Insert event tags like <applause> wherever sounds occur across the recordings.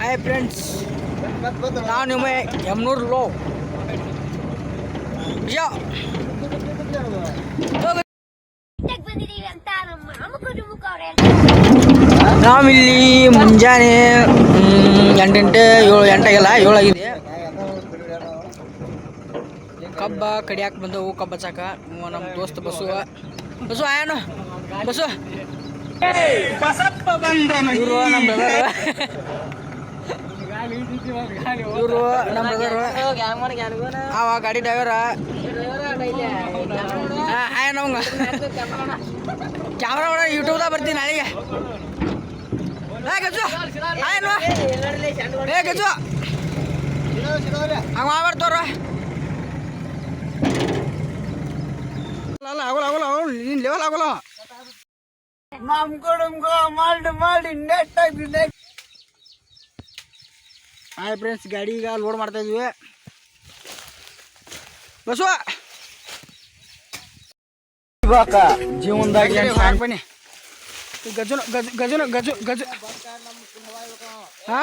Hi friends ನಾವು ನಿಮ್ಮ ಎಮ್ನೂರು low. ನಾವಿಲ್ಲಿ ಮುಂಜಾನೆ ಎಂಟೆಂಟೆ ಏಳು, ಎಂಟಾಗಿಲ್ಲ, ಏಳಾಗಿದೆ. ಕಬ್ಬ ಕಡಿಯಾಕ ಬಂದವು, ಕಬ್ಬ ಚಾಕ ನಮ್ಮ ದೋಸ್ತ ಬಸ್ಸು ಬಸ್ಸು ಆಯನು ಬಸ್ಸು ಇವರು ನಮ್ಮ ಬ್ರದರ್ ಇವರು ನಮ್ಮ ಬ್ರದರ್ ಅವ ಗಾಡಿ ಡ್ರೈವರ ಹಾಯ್ ನಮ್ಗೆ. ಕ್ಯಾಮ್ರಾ ಒಳಗೆ ಯೂಟ್ಯೂಬ್ದಾಗ ಬರ್ತೀನಿ ನಾಳೆಗೆ. ಏ ಗಜ್ಜು. ಹಾಯ್ ನೋ ಏ ಗಜ್ಜು. ಹಂಗೆ ಮಾಡ್ಬಾರ್ದವ್ರ ಅಲ್ಲ ಆಗೋಲ್ಲ ಆಗೋಲ್ಲ ಆಗೋಲ್ಲ ನೀನು ಲೆವೆಲ್ ಆಗೋಲ್ಲ ಮಾಡಿ ಮಾಡಿ ನೆಟ್ ಆಗಿ ನೆಟ್ ಹಾಯ್ ಫ್ರೆಂಡ್ಸ್ ಗಾಡಿ ಈಗ ಲೋಡ್ ಮಾಡ್ತಾ ಇದೀವಿ. ಬಸವ! ಇವಾಗ ಜೀವನದಾಗ ಬನ್ನಿ. ಗಜುನ ಗಜ ಗಜುನ ಗಜ ಗಜ. ಹಾ.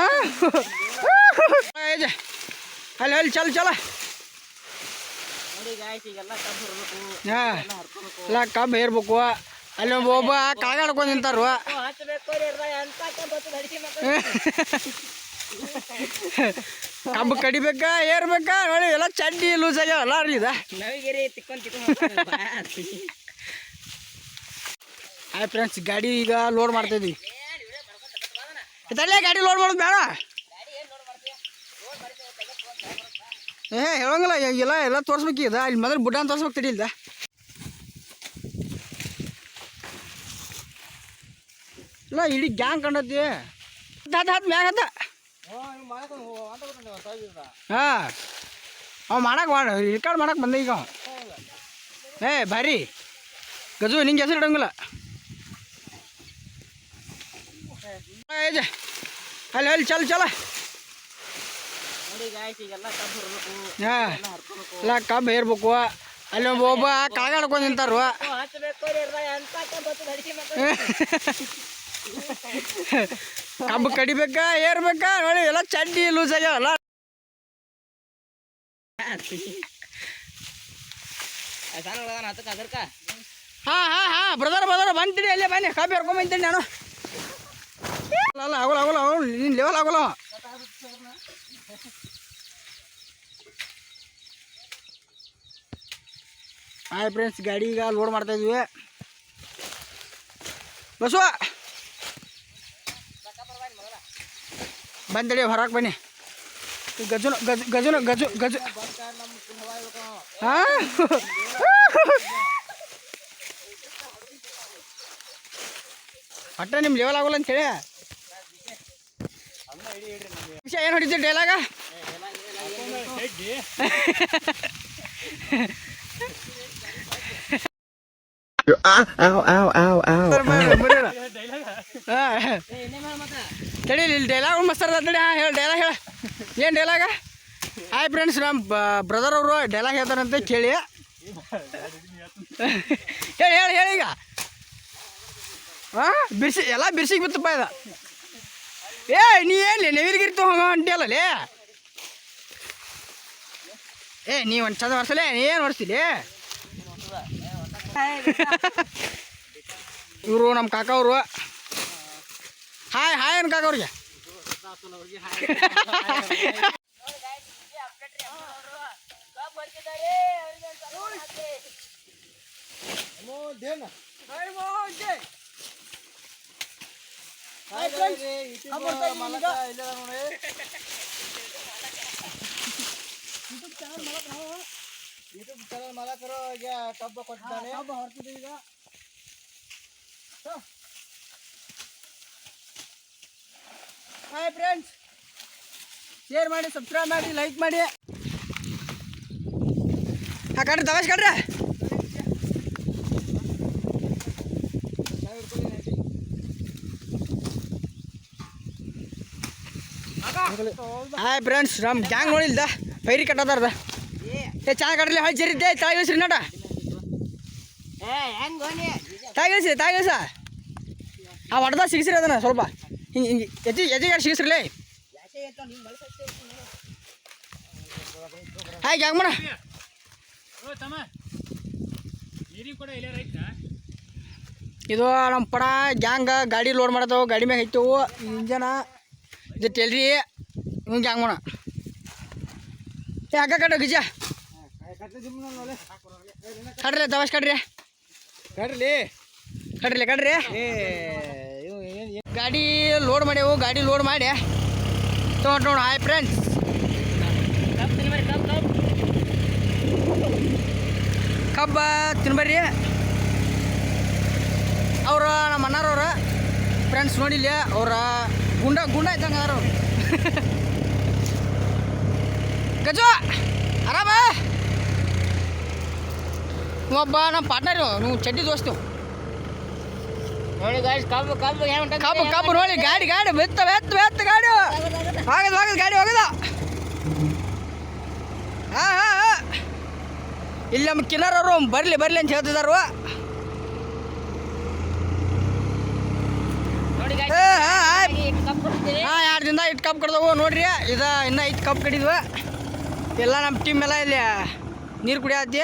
ಅಲ್ಲಿ ಅಲ್ಲಿ ಚಲ ಚಲ. ಹಾ. ಎಲ್ಲ ಕಬ್ಬು ಹೇರ್ಬೇಕು ಅಲ್ಲಿ ಒಬ್ಬ ಕಳಗಾಡ್ಕೊಂಡು ನಿಂತಾರ. ಕಬ್ಬು ಕಡಿಬೇಕಾ, ಏರ್ಬೇಕಾ, ನೋಡಿ, ಎಲ್ಲ ಚಡ್ಡಿ ಲೂಸ್ ಆಗ್ಯಾವ, ಎಲ್ಲ ರೀ ಇದ. ಫ್ರೆಂಡ್ಸ್ ಗಾಡಿ ಈಗ ಲೋಡ್ ಮಾಡ್ತಾ ಇದೀವಿ. ಗಾಡಿ ಲೋಡ್ ಮಾಡೋದು ಬೇಡ. ಏ, ಹೇಳಂಗಿಲ್ಲ, ಎಲ್ಲ ಎಲ್ಲ ತೋರಿಸ್ಬೇಕೀಗ ಇಲ್ಲಿ ಮೊದಲು ಬುಡ್ಡಾನ್ ತೋರಿಸ್ಬೇಕು ತಡಿ ಇಲ್ಲ ಇಡೀ ಗ್ಯಾಂಗ್ ಕಂಡತಿ ಹತ್ತು ಹತ್ತು ಮ್ಯಾಗ ಹತ್ತ ಹಾಂ. ಅವ ಮಾಡಕ್ಕೆ ಮಾಡ ರಿಕಾರ್ಡ್ ಮಾಡಕ್ಕೆ ಬಂದೆ ಈಗ. ಏ ಭಾರಿ ಗಜು ನಿಂಗೆ ಹೆಸರು ಇಡಂಗಿಲ್ಲ. ಅಲ್ಲಿ ಅಲ್ಲಿ ಚಲ ಚಲ. ಹಾಂ. ಎಲ್ಲ ಕಬ್ಬು ಹೇರ್ಬೇಕು ಅಲ್ಲಿ ಒಬ್ಬ ಒಬ್ಬ ಕಾಗಾಡ್ಕೊಂಡು ನಿಂತಾರು <laughs> <laughs> ಕಬ್ಬು ಕಡಿಬೇಕಾ, ಏರ್ಬೇಕಾ? ನೋಡಿ, ಎಲ್ಲ ಚಡ್ಡಿ ಲೂಸ್ ಆಗ್ಯಾವಲ್ಲ. ಹಾ ಹಾ ಹಾ ಬ್ರದರ್ ಬ್ರದರ್ ಬಂತೀನಿ ಅಲ್ಲೇ, ಬನ್ನಿ, ಕಾಫಿ ಹೇರ್ಕೊಂಡ್ ಬಂತೀನಿ ನಾನು. ಅಲ್ಲ ಆಗೋಲ್ಲ ಆಗೋಲ್ಲ ಆಗೋಲ್ಲ ನೀನು ಲೆವೆಲ್ ಆಗೋಲ್ಲ. ಹಾಯ್ ಫ್ರೆಂಡ್ಸ್ ಗಾಡಿ ಈಗ ಲೋಡ್ ಮಾಡ್ತಾ ಇದ್ವಿ. ಬಸವ! ಬಂದಡಿ ಹೊರಗೆ ಬನ್ನಿ. ಗಜನ ಗಜುನ ಗಜ ಗಜನ ಗಜು ಗಜು. ಹಾಂ ಒಟ್ಟ ನಿಮ್ಮ ಲೆವೆಲ್ ಆಗೋಲ್ಲ ಅಂತೇಳಿ ವಿಷಯ ಏನು ಹೊಡಿತೀರಿ ಡೈಲಾಗ ತಡಿ, ಇಲ್ಲಿ ಡೈಲಾಗ್ ಮಸ್ತ್ ತಡಿ. ಹಾಂ ಹೇಳಿ ಡೈಲಾಗ್ ಹೇಳ. ಏನು ಡೈಲಾಗ ಹಾಯ್ ಫ್ರೆಂಡ್ಸ್ ನಮ್ಮ ಬ್ರದರ್ ಅವರು ಡೈಲಾಗ್ ಹೇಳ್ತಾರಂತ ಕೇಳಿ. ಹೇಳಿ ಹೇಳಿ ಹೇಳಿ ಈಗ. ಹಾಂ ಬಿರ್ಸಿ, ಎಲ್ಲ ಬಿರ್ಸಿಗೆ ಬಿತ್ತಪ್ಪ ಇದು. ಏ, ನೀ ಏನು ನೆವಿಲ್ಗಿರಿ ತೊಗೊಂಡ ಲೇ ಏ, ನೀ ಒಂದು ಚಂದ ವರ್ಷಲೇ ನೀ ಏನು ಹೊಡ್ಸ್ತಿಲಿ ಇವರು ನಮ್ಮ ಕಾಕ ಅವರು. ಹಾಯ್ ಹಾಯ್ ಅನ್ ಕಾಕ ಅವ್ರಿಗೆ ಯೂಟ್ಯೂಬ್ ಚಾನಲ್ ಮಾಲಕರು ಈಗ ಕಬ್ಬ ಕೊಟ್ಟಿದ್ದಾನೆ ಈಗ ಹಾಯ್ ಫ್ರೆಂಡ್ಸ್ ಶೇರ್ ಮಾಡಿ ಸಬ್ಸ್ಕ್ರೈಬ್ ಮಾಡಿ ಲೈಕ್ ಮಾಡಿ. ಹಾಂ ಕಡ್ರಿ ಕಡ್ರಿ ಹಾಯ್ ಫ್ರೆಂಡ್ಸ್ ನಮ್ಮ ಗ್ಯಾಂಗ್ ನೋಡಿಲ್ದ ಪೈರಿ ಕಟ್ಟದಾರ್ದ? ಏ ಚಾ ಕಟ್ಲಿ ಹೊಳಿ ಜರಿದ್ದೆ ತಾಯಿ ಇಳಿಸ್ರಿ ನಟ ತಾಯಿ ಇಳಿಸಿ ತಾಯಿ ಇಳಿಸ ಆ ಹೊಡೆದ ಸಿಗಿಸ್ರಿ ಅದನ್ನ ಸ್ವಲ್ಪ. ಹಿಂಗೆ ಹಿಂಗೆ ಎಜ್ಜಿ ಎಜ್ಜಿಗಾಡಿ ಸಿಗಿಸ್ರಲೇ ಹಾಯ್ ಗ್ಯಾಂಗ್ ಮಾಡ ತಮ್ಮ. ನೀರಿಗೆ ಕೂಡ ಇಲ್ಲ ರೈತ ಇದು ನಮ್ಮ ಪಡ ಗ್ಯಾಂಗ ಗಾಡಿ ಲೋಡ್ ಮಾಡತ್ತವು ಗಾಡಿ ಮ್ಯಾಗ ಹೈತೇವು ಇಂಜನ? ಇದು ಟೆಲ್ರಿ ಹಿಂಗೆ ಗ್ಯಾಂಗ್ ಏ ಯಾಕೆ ಕಡ ಗಿಜ ಕಡ್ರಿ ದವಾಸ್ ಕಡ್ರಿ. ಕಡ್ರಿ. ಕಡ್ರಿ ಕಡ್ರಿ. ಗಾಡಿ ಲೋಡ್ ಮಾಡ್ಯಾವು ಗಾಡಿ ಲೋಡ್ ಮಾಡಿ ತೊಗೊಂಡು ನೋಡು ಹಾಯ್ ಫ್ರೆಂಡ್ಸ್ ಕಬ್ಬ ತಿನ್ಬರ್ರಿ. ಅವ್ರ ನಮ್ಮ ಅಣ್ಣಾರವ್ರ ಫ್ರೆಂಡ್ಸ್ ನೋಡಿಲ್ಲ ಅವ್ರ ಗುಂಡ ಗುಂಡ ಇದ್ದಂಗೆ ಅದಾರ ಅವ್ರು. ಗಜು ಆರಾಮ? ಒಬ್ಬ ನಮ್ಮ ಪಾರ್ಟ್ನರ್ ನೀವು ಚಡ್ಡಿ ದೋಸ್ತು ಕಬ್ಬು ಕಬ್ಬು ನೋಡಿ ಗಾಡಿ ಗಾಡಿ ಬೆತ್ತ ಬೆತ್ತ ಬೆತ್ತ ಗಾಡಿ. ಆಗದ ಆಗದ ಗಾಡಿ ಹೋಗದ. ಹಾ ಹಾ ಹಾ. ಇಲ್ಲಿ ನಮ್ಮ ಕಿನ್ನರವರು ಬರಲಿ ಬರ್ಲಿ ಅಂತ ಹೇಳ್ತಿದಾರು. ಹಾ ಎರಡು ದಿನ ಇಟ್ಟು ಕಪ್ ಕಡ್ದವು ನೋಡ್ರಿ. ಇದ ಇನ್ನ ಐದು ಕಪ್ ಕಡಿದ್ವ ಎಲ್ಲ ನಮ್ಮ ಟೀಮ್ ಎಲ್ಲ ಇಲ್ಲಿ ನೀರು ಕುಡಿಯತ್ತಿ.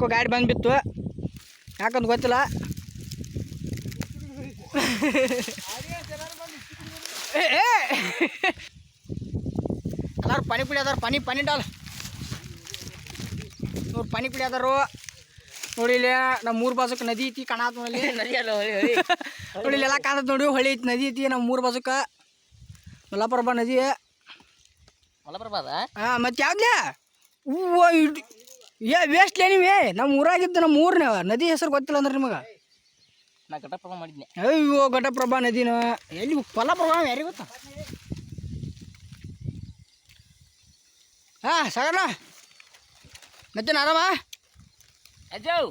ಯಾಕೋ ಗಾಡಿ ಬಂದ್ಬಿತ್ತು. ಯಾಕಂತ ಗೊತ್ತಿಲ್ಲ. ಎಲ್ಲಾರು ಪಾನಿ ಪುಡಿ ಅದಾರ ಪನಿ ಪನಿ ಡಾಲ್. ನೋಡಿ ಪನಿ ಪುಡಿ ಅದಾರು. ನೋಡಿ ಇಲ್ಲಿ ನಮ್ಮ ಮೂರು ಬಾಜುಕ್ ನದಿ ಐತಿ ಕಾಣತ್ ನೋಡಿ. ನೋಡಿ ಇಲ್ಲೆಲ್ಲ ಕಾಣತ್ ನೋಡಿ ಹೊಳಿ ಐತಿ ನದಿ ಐತಿ ನಮ್ಮ ಮೂರು ಬಾಜುಕ. ಮಲಪ್ರಭಾ ನದಿ. ಮಲಪ್ರಭಾದ ಹಾಂ ಮತ್ತೆ ಯಾವ್ದ್ಲೇ? ಹೂವ ಇಡ್ ಏ ವೇಸ್ಟ್ಲೇ ನೀವೇ? ನಮ್ಮ ಊರಾಗಿದ್ದು ನಮ್ಮ ಊರ್ನ ನದಿ ಹೆಸರು ಗೊತ್ತಿಲ್ಲ ಅಂದ್ರೆ ನಿಮಗೆ? ನಾ ಘಟಪ್ರಭಾ ಮಾಡಿದ್ನಿ. ಅಯ್ಯೋ ಘಟಪ್ರಭಾ ನದಿನ? ಎಲ್ಲಿ ಫಲಪ್ರಭಾ ಯಾರಿಗೆ ಗೊತ್ತಾ? ಹಾಂ ಸಾಗರ. ಮತ್ತೆ ಆರಾಮ? ಅಜ್ಜವ್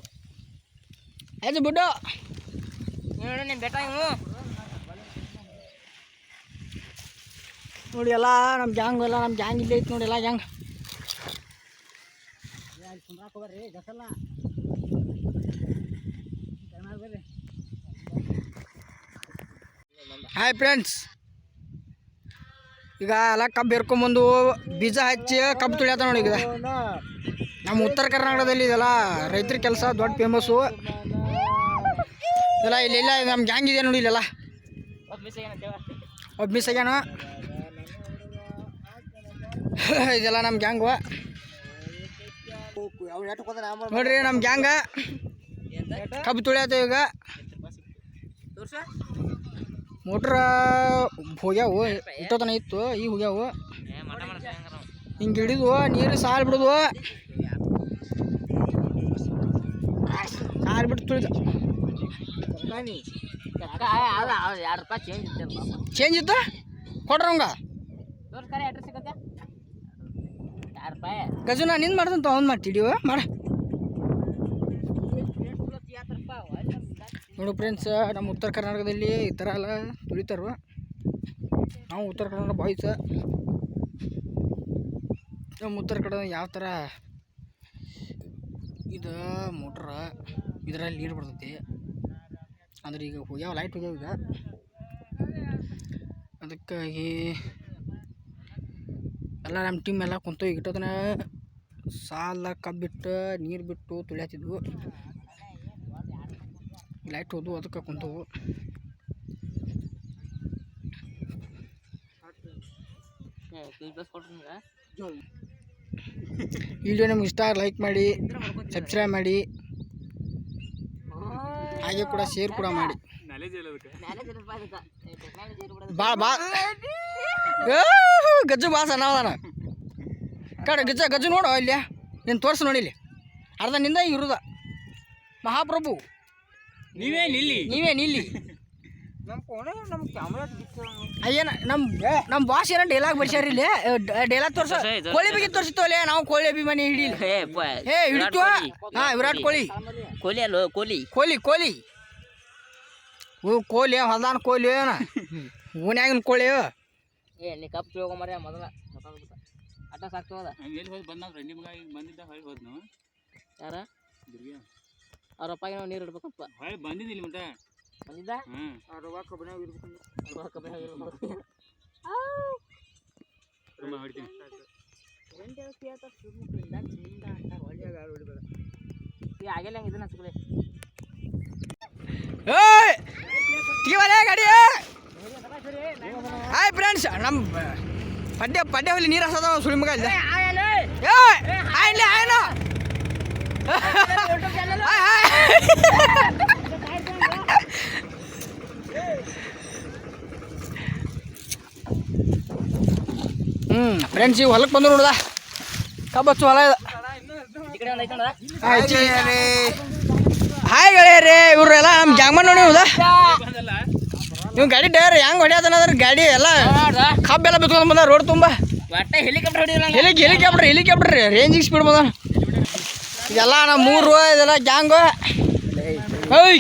ಆಯ್ತು ಬಿಟ್ಟು ನೋಡು ನಿಮ್ಮ ಬೆಟ್ಟ ನೋಡಿ ಎಲ್ಲ ನಮ್ಮ ಗ್ಯಾಂಗ್ ಎಲ್ಲ ನಮ್ಮ ಗ್ಯಾಂಗ್ ಇಲ್ಲೇ ಐತೆ ನೋಡಿ ಎಲ್ಲ ಹಾಯ್ ಫ್ರೆಂಡ್ಸ್ ಈಗ ಎಲ್ಲ ಕಬ್ಬು ಎರ್ಕೊಂಬಂದು ಬೀಜ ಹಚ್ಚಿ ಕಬ್ಬು ತುಳಿಯತ್ತ ನೋಡಿ ಈಗ. ನಮ್ಮ ಉತ್ತರ ಕರ್ನಾಟಕದಲ್ಲಿ ಇದೆಲ್ಲ ರೈತರ ಕೆಲಸ, ದೊಡ್ಡ ಫೇಮಸ್ಸು ಇದೆಲ್ಲ ಇಲ್ಲೆಲ್ಲ ನಮ್ಮ ಗ್ಯಾಂಗ್ ಇದೆ ನೋಡಿ ಇಲ್ಲೆಲ್ಲ. ಒಬ್ಬ ಮಿಸ್ ಆಗ್ಯಾನ. <laughs> ಇದೆಲ್ಲ ನಮ್ಮ ಗ್ಯಾಂಗು ನೋಡ್ರಿ ನಮ್ಮ ಗ್ಯಾಂಗ. ಕಬ್ಬು ತುಳಿಯತ್ತ ಈಗ ತೋರ್ಸ ಮೋಟ್ರ ಹೋಗ್ಯಾವು ಇಟ್ಟೋತನ ಇತ್ತು ಈಗ ಹೋಗ್ಯಾವು. ಹಿಂಗ ಹಿಡಿದು ನೀರು ಸಾಲ್ ಬಿಡುದು. ಸಾಲ್ ಬಿಟ್ಟು ತುಳಿದ. ಎರಡು ರೂಪಾಯಿ ಚೇಂಜ್ ಇತ್ತ? ಚೇಂಜ್ ಇತ್ತು ಕೊಡ್ರಂಗ ತೋರ್ಸ್ಕರೆ ಅಡ್ರೆಸ್ ನಾನು ನಿಂದು ಮಾಡ್ದಂತ ಅವ್ನು ಮಾಡ್ತಿದೀವ ಮಾಡ. ನೋಡು ಫ್ರೆಂಡ್ಸ್ ನಮ್ಮ ಉತ್ತರ ಕರ್ನಾಟಕದಲ್ಲಿ ಈ ಥರ ಎಲ್ಲ ತುಳಿತಾರ. ನಾವು ಉತ್ತರ ಕನ್ನಡ ಬಾಯ್ಸ ನಮ್ಮ ಉತ್ತರ ಕನ್ನಡ ಯಾವ ಥರ ಇದು ಮೋಟ್ರ ಇದರಲ್ಲಿ ನೀರು ಬರ್ತೈತಿ. ಅಂದ್ರೆ ಈಗ ಹೋಗ್ಯಾವ ಲೈಟ್ ಹೋಗ್ಯಾವ ಈಗ. ಅದಕ್ಕಾಗಿ ಎಲ್ಲ ನಮ್ಮ ಟೀಮ್ ಎಲ್ಲ ಕುಂತು ಈಗ ಇಟ್ಟೋದನ್ನ ಸಾಲ ಕಬ್ಬಿಟ್ಟು, ನೀರು ಬಿಟ್ಟು ತುಳಿಯತ್ತಿದ್ವು ಲೈಟ್ ಹೋದ್ವು, ಅದಕ್ಕೆ ಕುಂತವು. ವಿಡಿಯೋ ನಿಮ್ಗೆ ಇಷ್ಟ ಲೈಕ್ ಮಾಡಿ ಸಬ್ಸ್ಕ್ರೈಬ್ ಮಾಡಿ. ಹಾಗೆ ಕೂಡ ಶೇರ್ ಕೂಡ ಮಾಡಿ. ಭಾಳ ಬಾ ಗಜ್ಜು ಬಾ ಸಣ್ಣ ಕಡೆ ಗಜ್ಜ ಗಜ್ಜು ನೋಡು ಇಲ್ಲಿ. ನೀನು ತೋರಿಸು ನೋಡಿ ಇಲ್ಲಿ. ಅರ್ಧ ನಿಂದ ಇರುದ. ಮಹಾಪ್ರಭು. ನೀವೇ ನಿಲ್ಲಿ. ನೀವೇ ನಿಲ್ಲಿ. ನಮ್ಮ ಕೋಣೆ ನಮ್ಮ ಕ್ಯಾಮ್ರಾ ಅಯ್ಯನ ನಮ್ಮ ನಮ್ಮ ಬಾಸ್ ಏನೋ ಡೈಲಾಗ್ ಬರ್ಸ್ಯಾರ ಇಲ್ಲಿ. ಡೈಲಾಗ್ ತೋರ್ಸ. ಕೋಳಿ ಬಗ್ಗೆ ತೋರಿಸ್ತವಲ್ಲೇ ನಾವು ಕೋಳಿ ಅಭಿಮಾನಿ ಹಿಡಿಲಿ. ಹೇ ಹಿಡಿತು ಹಾ ವಿರಾಟ್ ಕೊಹ್ಲಿ. ಕೊಹ್ಲಿ ಅಲ್ಲೋ ಕೊಹ್ಲಿ. ಕೊಹ್ಲಿ ಕೊಹ್ಲಿ. ಹ್ಞೂ ಕೋಲಿ ಹೊಲ್ದಾನ ಕೋಲಿ ಏನ? <laughs> ಓನ್ಯಾಗಿನ ಕೋಳಿ ಏ ನೀ ಕಪ್ ಹೋಗೋ ಮರ ಮೊದಲ. ಅಟ್ಟ ಅಟ್ಟ ಹೋದ ಎಲ್ಲಿ ಹೋಗಿ ಬಂದ ಫ್ರೆಂಡಿ ಮಗ ಈಗ ಬಂದಿದ್ದ ಹೋದ್ ಹೋದ್ನು ಯಾರ? ಅವ್ರಪ್ಪ ನಾವು ನೀರು ಇಡ್ಬೇಕಪ್ಪ. ಹೊಳ್ಳಿ ಬಂದಿದ್ದಿಲ್ಲ ಮತ್ತೆ? ಬಂದಿದ್ದ? ಹ್ಮ್. ರೊಕ್ಕ ಕಬ್ಬಿನಾಗ ಇರ್ಬೇಕು ತುಂಬ ಹೊಡಿತೀನಿ. ಆಗಿಲ್ಲ ಹಂಗೆ ಇದನ್ನ ಹಚ್ಕೊಳಿ. ಏಯ್! ತೀವಲೇ ಗಾಡಿ ಹಾಯ್ ಫ್ರೆಂಡ್ಸ್ ನಮ್ಮ ಪಡ್ಡೆ ಪಡ್ಡೆ ಹೊಲಿ ನೀರು ಹಸದ ಸುಳಿ ಮಗ ಇಲ್ಲ ಆಯ್ಲಿ ಆಯ್ನು ಹ್ಞೂ ಫ್ರೆಂಡ್ಸ್ ಈಗ ಹೊಲಕ್ಕೆ ಬಂದು ನೋಡ್ದ? ಕಬ್ಬಚ್ಚು ಹೊಲ ಇದೆ. ಹಾಯ್ ಗೆಳೆಯರೇ, ಇವ್ರೆಲ್ಲ ನಮ್ಮ ಜಾಮನ್ ನೋಡಿ ಹೌದಾ ಇವ್ ಗಾಡಿ ಡ್ರೈವರ್ ಹೆಂಗ್ ಅದರ ಗಾಡಿ ಎಲ್ಲ ಕಬ್ಬೆಲ್ಲ ಬಿತ್ಕೊಂಡ್ ಬಂದ ರೋಡ್ ತುಂಬ. ಹೆಲಿಕಾಪ್ಟರ್ ಹೆಲಿಕಾಪ್ಟರ್ ಹೆಲಿಕಾಪ್ಟರ್ ರೇಂಜಿಗೆ ಸ್ಪೀಡ್ ಬಂದ ಇದೆಲ್ಲ ನಮ್ಮ ಮೂರು ಇದೆಲ್ಲ ಗ್ಯಾಂಗ್ ಐ